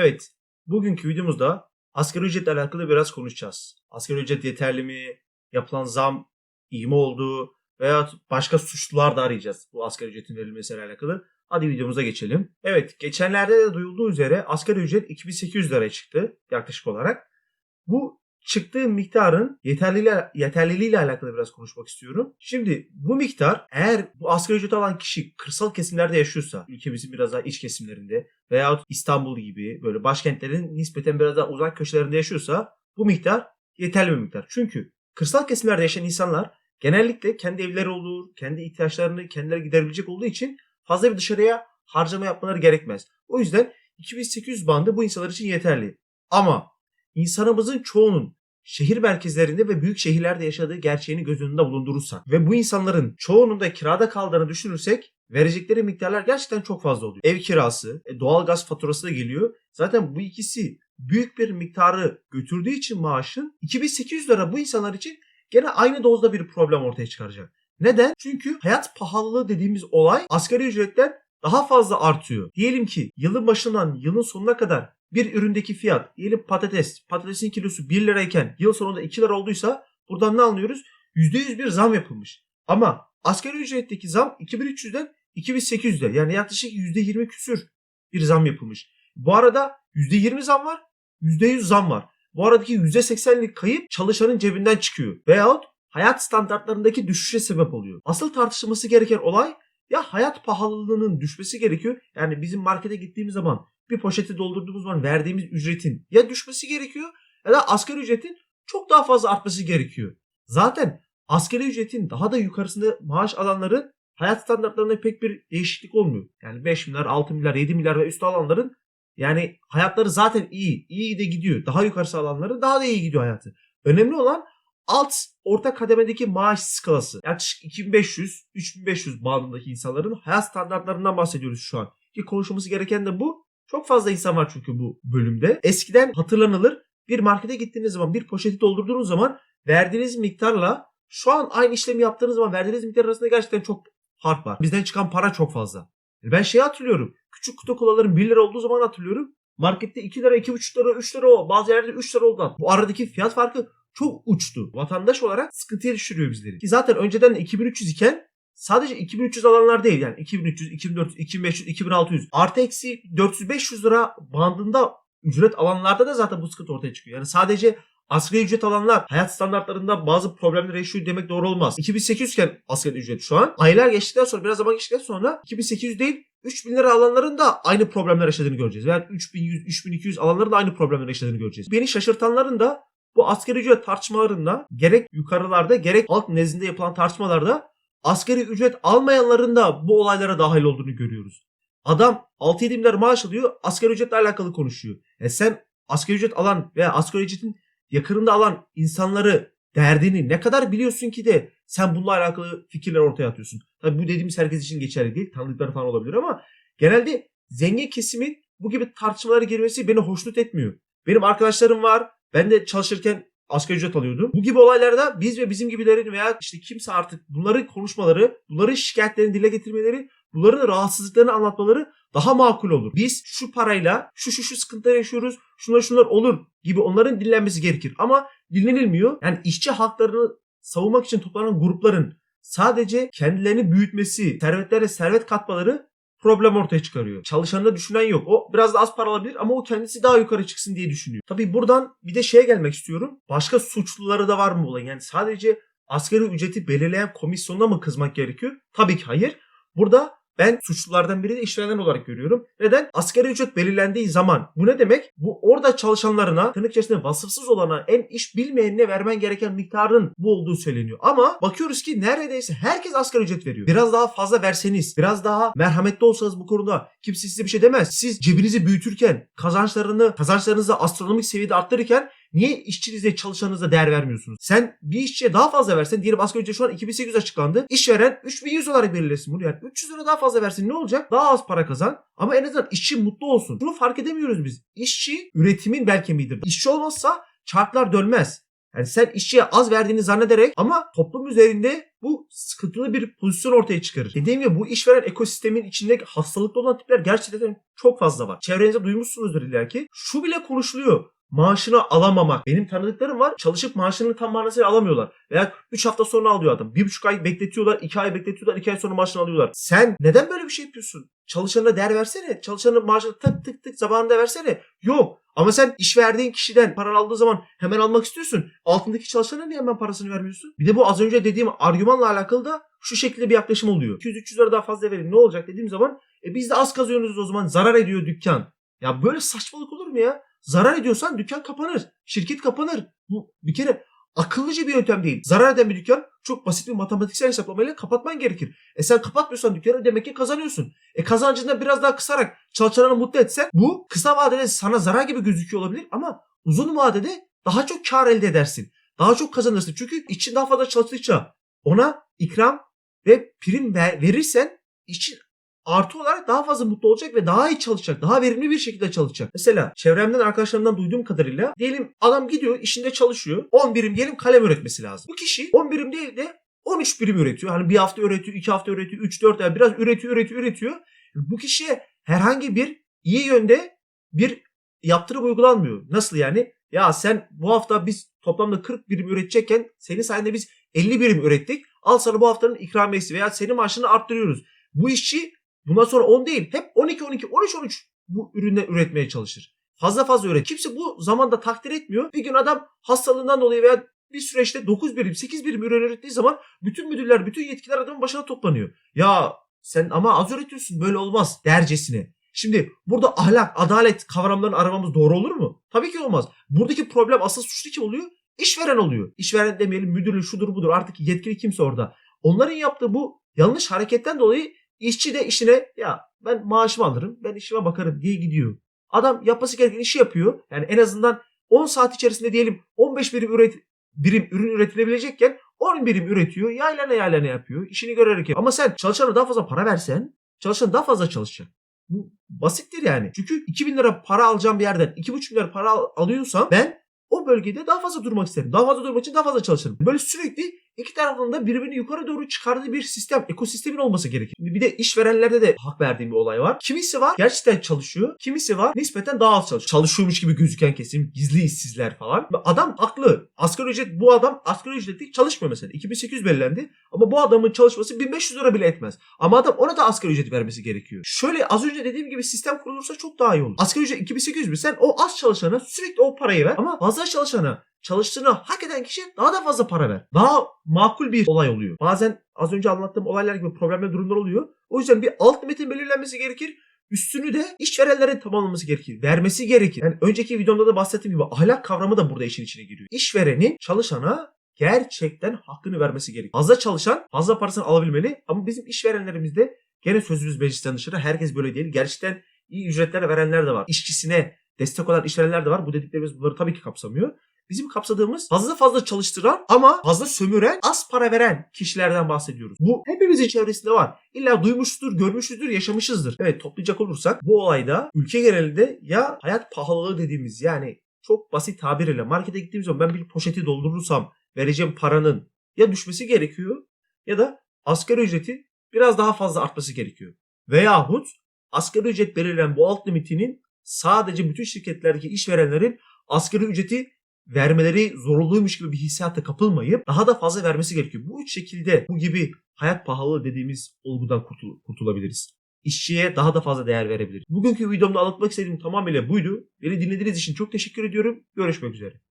Evet, bugünkü videomuzda asgari ücretle alakalı biraz konuşacağız. Asgari ücret yeterli mi? Yapılan zam iyi mi oldu? Veya başka suçlular da arayacağız bu asgari ücretin verilmesiyle alakalı. Hadi videomuza geçelim. Evet, geçenlerde de duyulduğu üzere asgari ücret 2800 liraya çıktı yaklaşık olarak. Bu çıktığı miktarın yeterliliğiyle, yeterliliğiyle alakalı biraz konuşmak istiyorum. Şimdi bu miktar eğer bu asgari ücret alan kişi kırsal kesimlerde yaşıyorsa, ülkemizin biraz daha iç kesimlerinde veyahut İstanbul gibi böyle başkentlerin nispeten biraz daha uzak köşelerinde yaşıyorsa bu miktar yeterli bir miktar. Çünkü kırsal kesimlerde yaşayan insanlar genellikle kendi evleri olur, kendi ihtiyaçlarını kendileri giderebilecek olduğu için fazla bir dışarıya harcama yapmaları gerekmez. O yüzden 2800 bandı bu insanlar için yeterli. Ama insanımızın çoğunun şehir merkezlerinde ve büyük şehirlerde yaşadığı gerçeğini göz önünde bulundurursak ve bu insanların çoğunun da kirada kaldığını düşünürsek verecekleri miktarlar gerçekten çok fazla oluyor. Ev kirası, e, doğalgaz faturası da geliyor. Zaten bu ikisi büyük bir miktarı götürdüğü için maaşın 2800 lira bu insanlar için gene aynı dozda bir problem ortaya çıkaracak. Neden? Çünkü hayat pahalılığı dediğimiz olay asgari ücretten daha fazla artıyor. Diyelim ki yılın başından yılın sonuna kadar bir üründeki fiyat diyelim patates. Patatesin kilosu 1 lirayken yıl sonunda 2 lira olduysa buradan ne anlıyoruz? %100 bir zam yapılmış. Ama asgari ücretteki zam 2300'den 2800'de yani yaklaşık %20 küsür bir zam yapılmış. Bu arada %20 zam var, %100 zam var. Bu aradaki %80'lik kayıp çalışanın cebinden çıkıyor. Veyahut hayat standartlarındaki düşüşe sebep oluyor. Asıl tartışılması gereken olay ya hayat pahalılığının düşmesi gerekiyor. Yani bizim markete gittiğimiz zaman bir poşeti doldurduğumuz zaman verdiğimiz ücretin ya düşmesi gerekiyor ya da asgari ücretin çok daha fazla artması gerekiyor. Zaten asgari ücretin daha da yukarısında maaş alanların hayat standartlarında pek bir değişiklik olmuyor. Yani 5 milyar, 6 milyar, 7 milyar ve üstü alanların yani hayatları zaten iyi. iyi de gidiyor. Daha yukarısı alanların daha da iyi gidiyor hayatı. Önemli olan alt orta kademedeki maaş skalası. Yaklaşık 2500-3500 bandındaki insanların hayat standartlarından bahsediyoruz şu an. Ki konuşulması gereken de bu. Çok fazla insan var çünkü bu bölümde. Eskiden hatırlanılır bir markete gittiğiniz zaman bir poşeti doldurduğunuz zaman verdiğiniz miktarla şu an aynı işlemi yaptığınız zaman verdiğiniz miktar arasında gerçekten çok fark var. Bizden çıkan para çok fazla. Ben şeyi hatırlıyorum. Küçük kutu kolaların 1 lira olduğu zaman hatırlıyorum. Markette 2 lira, 2,5 lira, 3 lira o. Bazı yerlerde 3 lira oldu. Bu aradaki fiyat farkı çok uçtu. Vatandaş olarak sıkıntıya düşürüyor bizleri. Ki zaten önceden 2300 iken sadece 2300 alanlar değil yani 2300, 2400, 2500, 2600 artı eksi 400-500 lira bandında ücret alanlarda da zaten bu sıkıntı ortaya çıkıyor. Yani sadece asgari ücret alanlar hayat standartlarında bazı problemler yaşıyor demek doğru olmaz. 2800 iken asgari ücret şu an. Aylar geçtikten sonra biraz zaman geçtikten sonra 2800 değil 3000 lira alanların da aynı problemler yaşadığını göreceğiz. Veya 3100, 3200 alanların da aynı problemler yaşadığını göreceğiz. Beni şaşırtanların da bu asgari ücret tartışmalarında gerek yukarılarda gerek alt nezdinde yapılan tartışmalarda asgari ücret almayanların da bu olaylara dahil olduğunu görüyoruz. Adam 6-7 milyar maaş alıyor asgari ücretle alakalı konuşuyor. E sen asgari ücret alan veya asgari ücretin yakınında alan insanları derdini ne kadar biliyorsun ki de sen bununla alakalı fikirler ortaya atıyorsun. Tabi bu dediğimiz herkes için geçerli değil. Tanıdıkları falan olabilir ama genelde zengin kesimin bu gibi tartışmalara girmesi beni hoşnut etmiyor. Benim arkadaşlarım var. Ben de çalışırken asgari ücret alıyordum. Bu gibi olaylarda biz ve bizim gibilerin veya işte kimse artık bunların konuşmaları, bunların şikayetlerini dile getirmeleri, bunların rahatsızlıklarını anlatmaları daha makul olur. Biz şu parayla şu şu şu sıkıntılar yaşıyoruz, şunlar şunlar olur gibi onların dinlenmesi gerekir. Ama dinlenilmiyor. Yani işçi haklarını savunmak için toplanan grupların sadece kendilerini büyütmesi, servetlere servet katmaları problem ortaya çıkarıyor. Çalışanında düşünen yok. O biraz da az para alabilir ama o kendisi daha yukarı çıksın diye düşünüyor. Tabii buradan bir de şeye gelmek istiyorum. Başka suçluları da var mı olayın? Yani sadece asgari ücreti belirleyen komisyonuna mı kızmak gerekiyor? Tabii ki hayır. Burada ben suçlulardan biri de işverenden olarak görüyorum. Neden? Asgari ücret belirlendiği zaman bu ne demek? Bu orada çalışanlarına tırnak içerisinde vasıfsız olana en iş bilmeyenine vermen gereken miktarın bu olduğu söyleniyor. Ama bakıyoruz ki neredeyse herkes asgari ücret veriyor. Biraz daha fazla verseniz, biraz daha merhametli olsanız bu konuda kimse size bir şey demez. Siz cebinizi büyütürken, kazançlarını, kazançlarınızı astronomik seviyede arttırırken Niye işçinize çalışanınıza değer vermiyorsunuz? Sen bir işçiye daha fazla versen diyelim asgari ücret şu an 2800 açıklandı. İşveren 3100 olarak belirlesin bunu yani. 300 lira daha fazla versin ne olacak? Daha az para kazan ama en azından işçi mutlu olsun. Bunu fark edemiyoruz biz. İşçi üretimin bel kemiğidir. İşçi olmazsa çarklar dönmez. Yani sen işçiye az verdiğini zannederek ama toplum üzerinde bu sıkıntılı bir pozisyon ortaya çıkarır. Dediğim gibi bu işveren ekosistemin içinde hastalıklı olan tipler gerçekten çok fazla var. Çevrenizde duymuşsunuzdur illa ki. Şu bile konuşuluyor. Maaşını alamamak. Benim tanıdıklarım var. Çalışıp maaşını tam manasıyla alamıyorlar. Veya 3 hafta sonra alıyor adam. 1,5 ay bekletiyorlar. 2 ay bekletiyorlar. 2 ay sonra maaşını alıyorlar. Sen neden böyle bir şey yapıyorsun? Çalışanına değer versene. Çalışanın maaşını tık tık tık zamanında versene. Yok. Ama sen iş verdiğin kişiden para aldığı zaman hemen almak istiyorsun. Altındaki çalışana niye hemen parasını vermiyorsun? Bir de bu az önce dediğim argümanla alakalı da şu şekilde bir yaklaşım oluyor. 200-300 lira daha fazla verin ne olacak dediğim zaman e biz de az kazanıyoruz o zaman zarar ediyor dükkan. Ya böyle saçmalık olur mu ya? Zarar ediyorsan dükkan kapanır. Şirket kapanır. Bu bir kere akıllıca bir yöntem değil. Zarar eden bir dükkan çok basit bir matematiksel hesaplamayla kapatman gerekir. E sen kapatmıyorsan dükkanı demek ki kazanıyorsun. E kazancını biraz daha kısarak çalışanını mutlu etsen bu kısa vadede sana zarar gibi gözüküyor olabilir ama uzun vadede daha çok kar elde edersin. Daha çok kazanırsın. Çünkü için daha fazla çalıştıkça ona ikram ve prim ver- verirsen için artı olarak daha fazla mutlu olacak ve daha iyi çalışacak. Daha verimli bir şekilde çalışacak. Mesela çevremden arkadaşlarımdan duyduğum kadarıyla diyelim adam gidiyor işinde çalışıyor. 10 birim diyelim kalem üretmesi lazım. Bu kişi 10 birim değil de 13 birim üretiyor. Hani bir hafta üretiyor, iki hafta üretiyor, 3-4 ay biraz üretiyor, üretiyor, üretiyor. Bu kişiye herhangi bir iyi yönde bir yaptırım uygulanmıyor. Nasıl yani? Ya sen bu hafta biz toplamda 40 birim üretecekken senin sayende biz 50 birim ürettik. Al sana bu haftanın ikramiyesi veya senin maaşını arttırıyoruz. Bu işçi bundan sonra 10 değil hep 12 12 13 13 bu ürünle üretmeye çalışır. Fazla fazla üret. Kimse bu zamanda takdir etmiyor. Bir gün adam hastalığından dolayı veya bir süreçte 9 birim 8 birim ürün ürettiği zaman bütün müdürler bütün yetkiler adamın başına toplanıyor. Ya sen ama az üretiyorsun böyle olmaz dercesine. Şimdi burada ahlak, adalet kavramlarını aramamız doğru olur mu? Tabii ki olmaz. Buradaki problem asıl suçlu kim oluyor? İşveren oluyor. İşveren demeyelim müdürü şudur budur artık yetkili kimse orada. Onların yaptığı bu yanlış hareketten dolayı işçi de işine ya ben maaşımı alırım ben işime bakarım diye gidiyor. Adam yapması gereken işi yapıyor. Yani en azından 10 saat içerisinde diyelim 15 birim, üret, birim ürün üretilebilecekken 10 birim üretiyor. Yaylana yaylana yapıyor. işini görerek yapıyor. Ama sen çalışana daha fazla para versen çalışan daha fazla çalışacak. Bu basittir yani. Çünkü 2000 lira para alacağım bir yerden 2,5 lira para al- alıyorsam ben o bölgede daha fazla durmak isterim. Daha fazla durmak için daha fazla çalışırım. Böyle sürekli iki tarafın da birbirini yukarı doğru çıkardığı bir sistem, ekosistemin olması gerekir. Bir de işverenlerde de hak verdiğim bir olay var. Kimisi var gerçekten çalışıyor. Kimisi var nispeten daha az çalışıyor. Çalışıyormuş gibi gözüken kesim, gizli işsizler falan. Adam haklı. Asgari ücret bu adam asgari ücretli çalışmıyor mesela. 2800 belirlendi. Ama bu adamın çalışması 1500 lira bile etmez. Ama adam ona da asgari ücret vermesi gerekiyor. Şöyle az önce dediğim gibi sistem kurulursa çok daha iyi olur. Asgari ücret 2800 bin. Sen o az çalışana sürekli o parayı ver. Ama fazla çalışana çalıştığını hak eden kişiye daha da fazla para ver. Daha makul bir olay oluyor. Bazen az önce anlattığım olaylar gibi problemli durumlar oluyor. O yüzden bir alt metin belirlenmesi gerekir. Üstünü de işverenlerin tamamlaması gerekir. Vermesi gerekir. Yani önceki videomda da bahsettiğim gibi ahlak kavramı da burada işin içine giriyor. İşverenin çalışana gerçekten hakkını vermesi gerekir. Fazla çalışan fazla parasını alabilmeli ama bizim işverenlerimizde gene sözümüz meclisten dışarı herkes böyle değil. Gerçekten iyi ücretler verenler de var. İşçisine destek olan işverenler de var. Bu dediklerimiz bunları tabii ki kapsamıyor. Bizim kapsadığımız fazla fazla çalıştıran ama fazla sömüren, az para veren kişilerden bahsediyoruz. Bu hepimizin çevresinde var. İlla duymuşuzdur, görmüşüzdür, yaşamışızdır. Evet toplayacak olursak bu olayda ülke genelinde ya hayat pahalılığı dediğimiz yani çok basit tabirle markete gittiğim zaman ben bir poşeti doldurursam vereceğim paranın ya düşmesi gerekiyor ya da asgari ücreti biraz daha fazla artması gerekiyor. Veyahut asgari ücret belirlenen bu alt limitinin sadece bütün şirketlerdeki işverenlerin asgari ücreti vermeleri zorunluymuş gibi bir hissiyata kapılmayıp daha da fazla vermesi gerekiyor. Bu üç şekilde bu gibi hayat pahalılığı dediğimiz olgudan kurtul- kurtulabiliriz. İşçiye daha da fazla değer verebiliriz. Bugünkü videomda anlatmak istediğim tamamıyla buydu. Beni dinlediğiniz için çok teşekkür ediyorum. Görüşmek üzere.